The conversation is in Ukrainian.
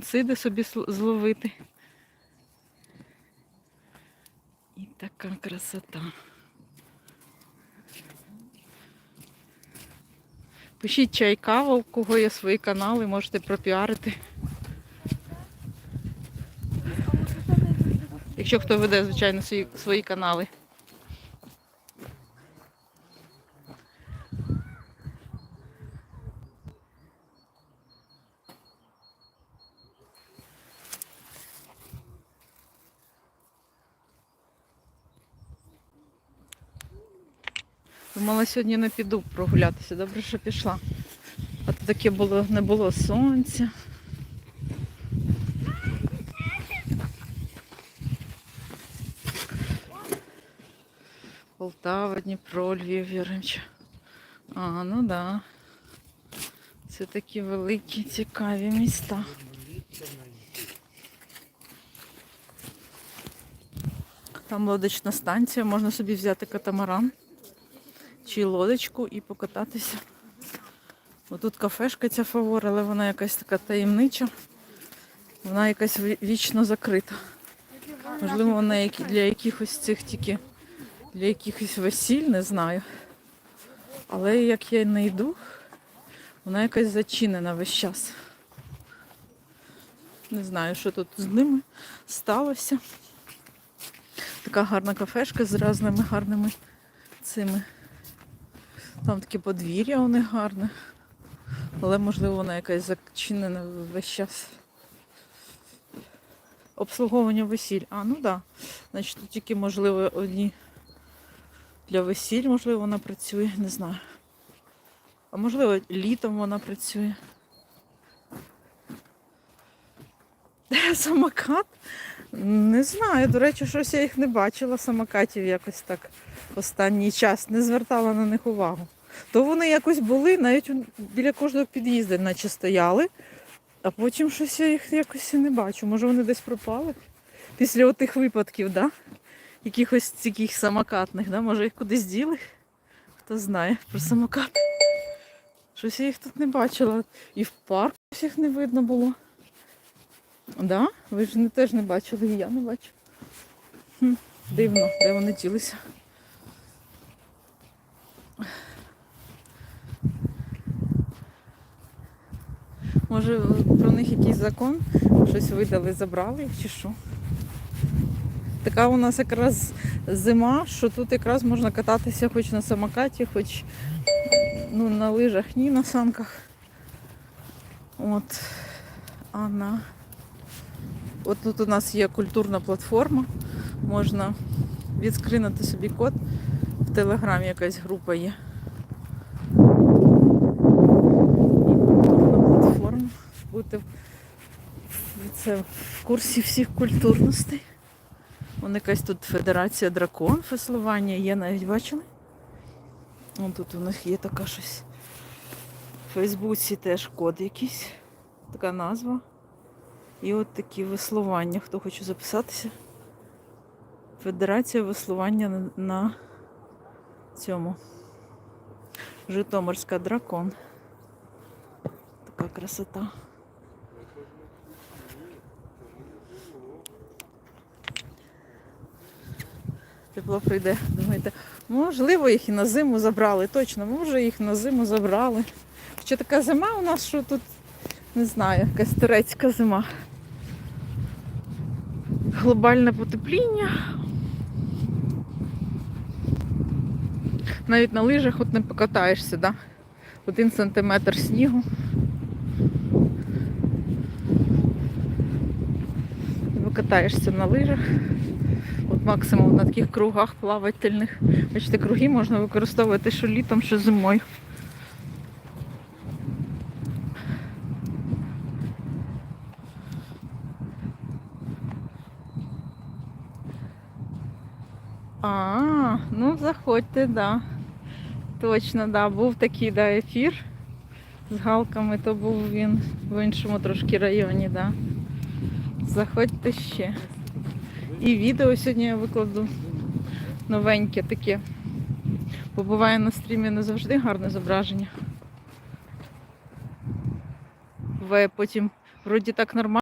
клеонциди собі зловити. І така красота. Пишіть чай, кава, у кого є свої канали, можете пропіарити. Якщо хто веде, звичайно, свої, свої канали. Думала, сьогодні не піду прогулятися. Добре, що пішла. А то таке було, не було сонця. Полтава, Дніпро, Львів, Яремча. А, ну да. Це такі великі, цікаві міста. Там лодочна станція, можна собі взяти катамаран чи лодочку і покататися. Отут кафешка ця фавор, але вона якась така таємнича. Вона якась вічно закрита. Можливо, вона для якихось цих тільки для якихось весіль, не знаю. Але як я не йду, вона якась зачинена весь час. Не знаю, що тут з ними сталося. Така гарна кафешка з різними гарними цими. Там таке подвір'я у них гарне. Але можливо вона якась зачинена весь час. Обслуговування весіль. А, ну так. Да. Значить, тут тільки, можливо, одні для весіль, можливо, вона працює, не знаю. А можливо, літом вона працює. Самокат? Не знаю. До речі, щось я їх не бачила, самокатів якось так останній час. Не звертала на них увагу. То вони якось були, навіть біля кожного під'їзду наче стояли, а потім щось я їх якось і не бачу. Може вони десь пропали? Після отих випадків, да? Якихось таких самокатних, да? може їх кудись діли? Хто знає про самокат. Щось я їх тут не бачила. І в парку їх не видно було. Да? Ви ж не, теж не бачили, і я не бачу. Хм, дивно, де вони ділися. Може про них якийсь закон, щось видали, забрали чи що. Така у нас якраз зима, що тут якраз можна кататися хоч на самокаті, хоч ну, на лижах, ні на санках. От. А на... От тут у нас є культурна платформа. Можна відскринути собі код. В Телеграмі якась група є. І культурна платформа. Бути це, в курсі всіх культурностей. Вон якась тут Федерація Дракон, феслування є, навіть бачили? Вон тут у них є така щось. В Фейсбуці теж код якийсь, така назва. І от такі веслування. Хто хоче записатися? Федерація веслування на, цьому. Житомирська дракон. Така красота. Тепло прийде. Думаєте, можливо, їх і на зиму забрали. Точно, може їх на зиму забрали. Хоча така зима у нас, що тут, не знаю, якась турецька зима. Глобальне потепління. Навіть на лижах от не покатаєшся, да? Один сантиметр снігу. Покатаєшся на лижах. От максимум на таких кругах плавательних. Бачите, круги можна використовувати що літом, що зимою. А, ну заходьте, да. Точно, да. Був такий да, ефір з галками, то був він в іншому трошки районі, да. Заходьте ще. І відео сьогодні я викладу новеньке таке. Бо буває на стрімі не завжди гарне зображення. Буває потім вроді так нормально.